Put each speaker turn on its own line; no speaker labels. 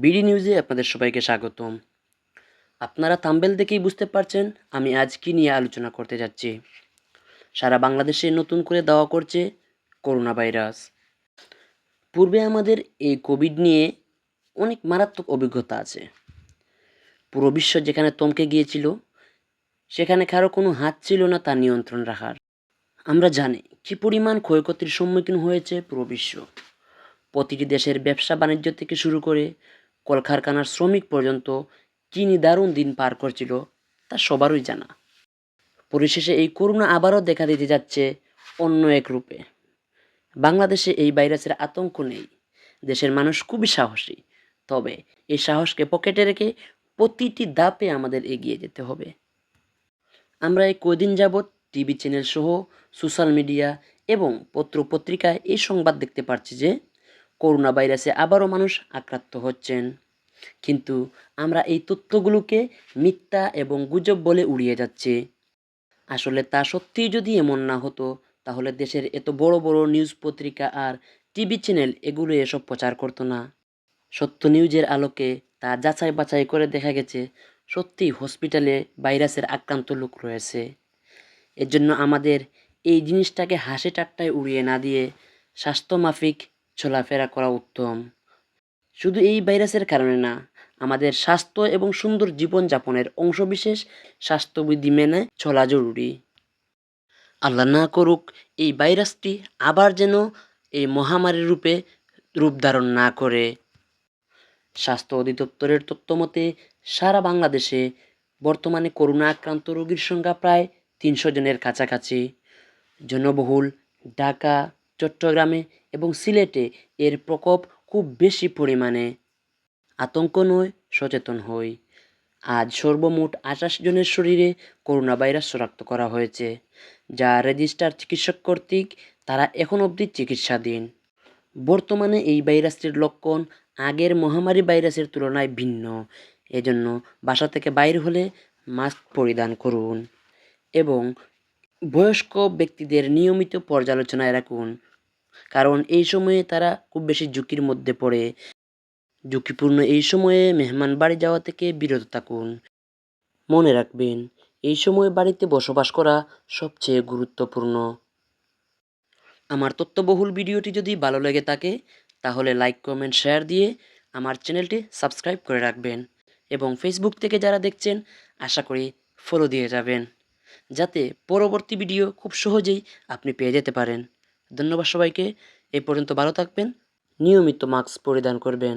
BD নিউজে আপনাদের সবাইকে স্বাগতম। আপনারা থাম্বেল দেখেই বুঝতে পারছেন আমি আজ কী নিয়ে আলোচনা করতে যাচ্ছি। সারা বাংলাদেশে নতুন করে দাওয়া করছে করোনা ভাইরাস পূর্বে আমাদের এই কোভিড নিয়ে অনেক মারাত্মক অভিজ্ঞতা আছে। পুরো বিশ্ব যেখানে তমকে গিয়েছিল, সেখানে কারও কোনো হাত ছিল না তা নিয়ন্ত্রণ রাখার। আমরা জানি কী পরিমাণ ক্ষয়ক্ষতির সম্মুখীন হয়েছে পুরো বিশ্ব। প্রতিটি দেশের ব্যবসা বাণিজ্য থেকে শুরু করে কলকারখানার শ্রমিক পর্যন্ত কী নিদারুণ দিন পার করছিল, তা সবারই জানা। পরিশেষে এই করোনা আবারও দেখা দিতে যাচ্ছে অন্য এক রূপে। বাংলাদেশে এই ভাইরাসের আতঙ্ক নেই। দেশের মানুষ খুবই সাহসী। তবে এই সাহসকে পকেটে রেখে প্রতিটি দাপে আমাদের এগিয়ে যেতে হবে। আমরা এই কদিন যাবৎ টিভি চ্যানেল সহ সোশ্যাল মিডিয়া এবং পত্র পত্রিকায় এই সংবাদ দেখতে পাচ্ছি যে করোনা ভাইরাসে আবারও মানুষ আক্রান্ত হচ্ছেন। কিন্তু আমরা এই তথ্যগুলোকে মিথ্যা এবং গুজব বলে উড়িয়ে যাচ্ছি। আসলে তা সত্যিই যদি এমন না হতো, তাহলে দেশের এত বড় বড় নিউজ পত্রিকা আর টিভি চ্যানেল এগুলো এসব প্রচার করতো না। সত্য নিউজের আলোকে তা যাচাই বাছাই করে দেখা গেছে সত্যি হসপিটালে ভাইরাসের আক্রান্ত লোক রয়েছে। এর জন্য আমাদের এই জিনিসটাকে হাসি ঠাট্টায় উড়িয়ে না দিয়ে স্বাস্থ্যমাফিক চলাফেরা করা উত্তম। শুধু এই ভাইরাসের কারণে না, আমাদের স্বাস্থ্য এবং সুন্দর জীবনযাপনের অংশবিশেষ স্বাস্থ্যবিধি মেনে চলা জরুরি। আল্লাহ না করুক, এই ভাইরাসটি আবার যেন এই মহামারীর রূপে রূপ ধারণ না করে। স্বাস্থ্য অধিদপ্তরের তথ্যমতে সারা বাংলাদেশে বর্তমানে করোনা আক্রান্ত রোগীর সংখ্যা প্রায় তিনশো জনের কাছাকাছি। জনবহুল ঢাকা চট্টগ্রামে এবং সিলেটে এর প্রকোপ খুব বেশি পরিমাণে। আতঙ্ক নয়, সচেতন হই। আজ সর্বমোট আঠাশ জনের শরীরে করোনা ভাইরাস শনাক্ত করা হয়েছে, যা রেজিস্টার চিকিৎসক কর্তৃক তারা এখন অবধি চিকিৎসাধীন। বর্তমানে এই ভাইরাসটির লক্ষণ আগের মহামারী ভাইরাসের তুলনায় ভিন্ন। এজন্য বাসা থেকে বাইর হলে মাস্ক পরিধান করুন এবং বয়স্ক ব্যক্তিদের নিয়মিত পর্যালোচনায় রাখুন। কারণ এই সময়ে তারা খুব বেশি ঝুঁকির মধ্যে পড়ে। ঝুঁকিপূর্ণ এই সময়ে মেহমান বাড়ি যাওয়া থেকে বিরত থাকুন। মনে রাখবেন, এই সময় বাড়িতে বসবাস করা সবচেয়ে গুরুত্বপূর্ণ। আমার তথ্যবহুল ভিডিওটি যদি ভালো লেগে থাকে, তাহলে লাইক, কমেন্ট, শেয়ার দিয়ে আমার চ্যানেলটি সাবস্ক্রাইব করে রাখবেন এবং ফেসবুক থেকে যারা দেখছেন, আশা করি ফলো দিয়ে যাবেন। যাতে পরবর্তী ভিডিও খুব সহজেই আপনি পেয়ে যেতে পারেন। ধন্যবাদ সবাইকে। এই পর্যন্ত ভালো থাকবেন। নিয়মিত মাস্ক পরিধান করবেন।